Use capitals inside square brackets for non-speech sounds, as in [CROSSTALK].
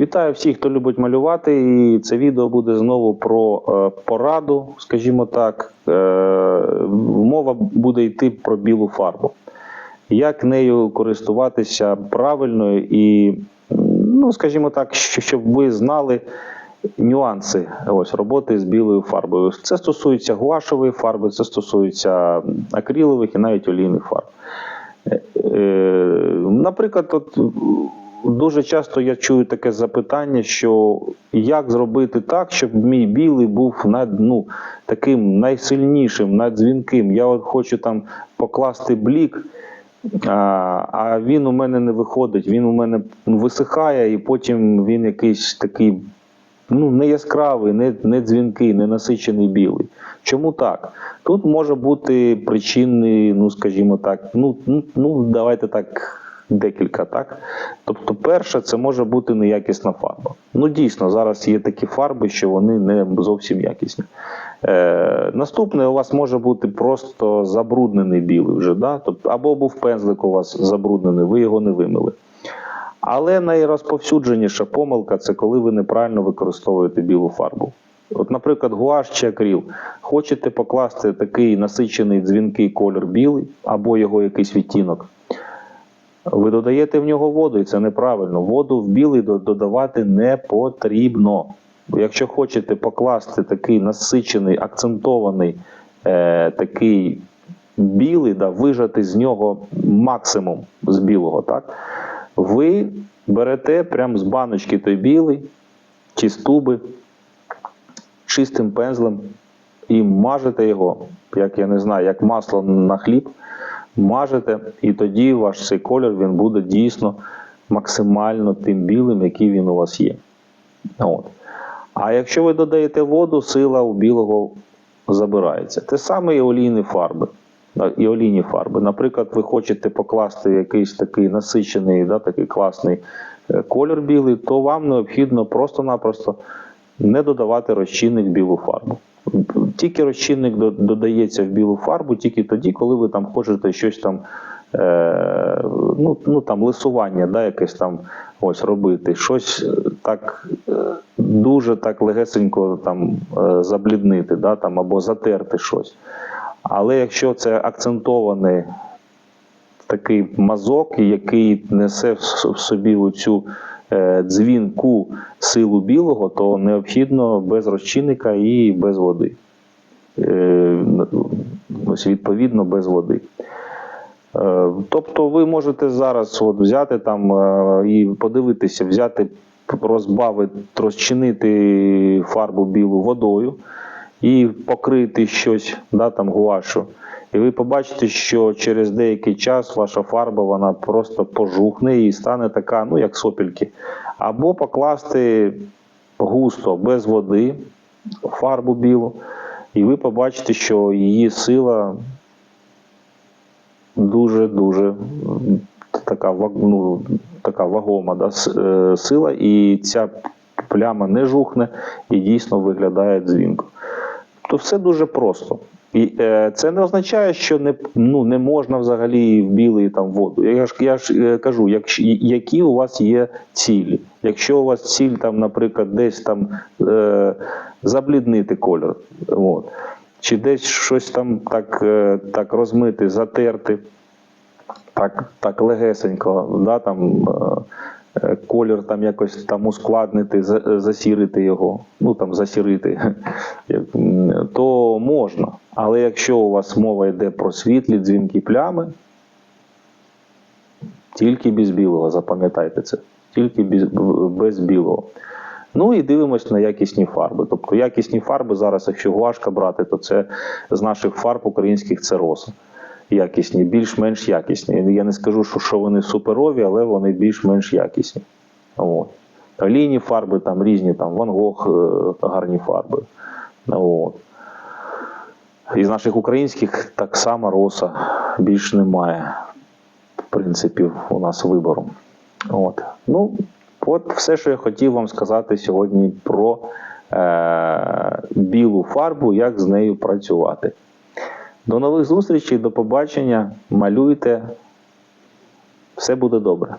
Вітаю всіх, хто любить малювати. І це відео буде знову про е, пораду, скажімо так. Е, мова буде йти про білу фарбу. Як нею користуватися правильно і, ну, скажімо так, щоб ви знали нюанси ось, роботи з білою фарбою. Це стосується гуашової фарби, це стосується акрилових і навіть олійних фарб. Е, е, Наприклад, от дуже часто я чую таке запитання, що як зробити так, щоб мій білий був над, ну, таким найсильнішим, надзвінким. Я от хочу там покласти блік, а, а він у мене не виходить, він у мене висихає, і потім він якийсь такий ну, не яскравий, не, не дзвінкий, не насичений білий. Чому так? Тут може бути причини, ну скажімо так, ну, ну, ну давайте так. Декілька, так? Тобто, перше, це може бути неякісна фарба. Ну, дійсно, зараз є такі фарби, що вони не зовсім якісні. Е, наступне, у вас може бути просто забруднений білий вже, да? тобто, або був пензлик у вас забруднений, ви його не вимили. Але найрозповсюдженіша помилка це коли ви неправильно використовуєте білу фарбу. От, наприклад, гуаш чи акрил. Хочете покласти такий насичений дзвінкий колір білий або його якийсь відтінок. Ви додаєте в нього воду, і це неправильно. Воду в білий додавати не потрібно. Якщо хочете покласти такий насичений, акцентований, е, такий білий, да, вижати з нього максимум з білого, так? ви берете прямо з баночки той білий чи з туби чистим пензлем і мажете його, як я не знаю, як масло на хліб, мажете, і тоді ваш цей колір він буде дійсно максимально тим білим, який він у вас є. От. А якщо ви додаєте воду, сила у білого забирається. Те саме і олійні фарби. І олійні фарби. Наприклад, ви хочете покласти якийсь такий насичений, да, такий класний е, колір білий, то вам необхідно просто-напросто не додавати розчинник білу фарбу. Тільки розчинник додається в білу фарбу тільки тоді, коли ви там хочете щось там, е, ну, ну, там лисування, да, якесь там ось робити, щось е, так е, дуже так легесенько там забліднити, да, там, або затерти щось. Але якщо це акцентований такий мазок, який несе в собі оцю дзвінку силу білого, то необхідно без розчинника і без води. Е, Ось відповідно без води. Е, Тобто ви можете зараз от взяти там е, і подивитися, взяти, розбавити, розчинити фарбу білу водою і покрити щось, да, там гуашу. І ви побачите, що через деякий час ваша фарба вона просто пожухне і стане така, ну як сопельки. Або покласти густо без води фарбу білу, і ви побачите, що її сила дуже-дуже така, ну, така вагома да, е, сила, і ця пляма не жухне і дійсно виглядає дзвінко. То все дуже просто. І е, це не означає, що не, ну, не можна взагалі в білий там воду. Я ж, я ж е, кажу, якщо, які у вас є цілі. Якщо у вас ціль, там, наприклад, десь там е, забліднити кольор, от, чи десь щось там так, е, так розмити, затерти, так, так легесенько, да, там, е, колір там якось там ускладнити, засірити його, ну там засірити, [LAUGHS] то можна. Але якщо у вас мова йде про світлі дзвінки плями, тільки без білого, запам'ятайте це, тільки без, без білого. Ну і дивимось на якісні фарби. Тобто якісні фарби зараз, якщо гуашка брати, то це з наших фарб українських це роса. Якісні, більш-менш якісні. Я не скажу, що, що вони суперові, але вони більш-менш якісні. От. Олійні фарби там різні, там Ван Гог, е, гарні фарби. От. Із наших українських так само роса більш немає. В принципі, у нас вибору. От. Ну, от все, що я хотів вам сказати сьогодні про е- білу фарбу, як з нею працювати. До нових зустрічей, до побачення. Малюйте. Все буде добре.